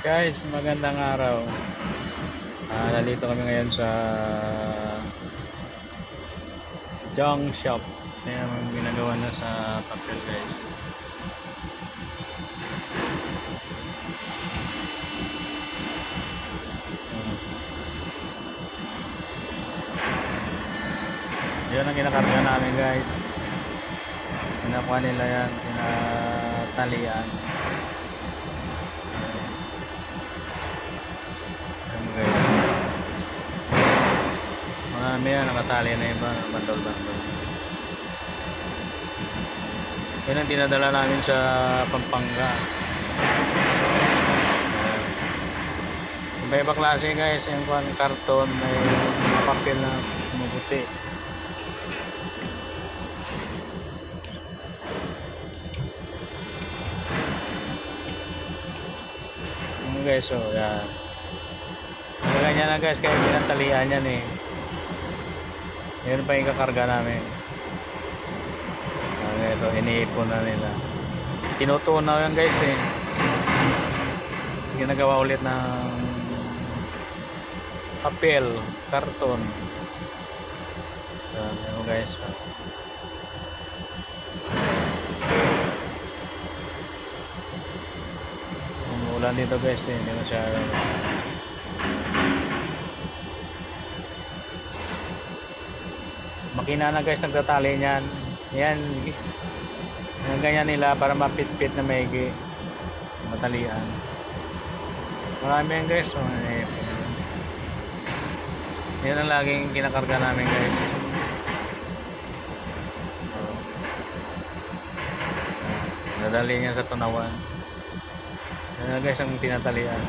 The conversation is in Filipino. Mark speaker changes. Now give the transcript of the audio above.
Speaker 1: Guys, magandang araw. Ah, nandito kami ngayon sa junk shop. Ayan ang ginagawa na sa papel guys. Yan ang kinakarga namin guys. Pinakuha nila yan, pinatalian. Ayan guys. Marami yan, nakatali na iba, bandol-bandol. Yan ang dinadala namin sa Pampanga. Iba-iba klase guys, yung kwan, karton, may mga papel na pumuputi. Yung guys, oh, yan. Ganyan na guys, kaya pinantalian yan eh. Yun pa yung kakarga namin. Ang ito, iniipon na nila. Tinutunaw yan guys eh. Ginagawa ulit ng papel, karton. Yan, yun guys. Umuulan dito guys eh, hindi masyado. Makina na guys nagtatali niyan. Yan. Ganyan nila para mapit-pit na maigi. Matalian. Marami yan guys. So, eh, yan ang laging kinakarga namin guys. Nadali niya sa tunawan. Yan guys ang tinatalian.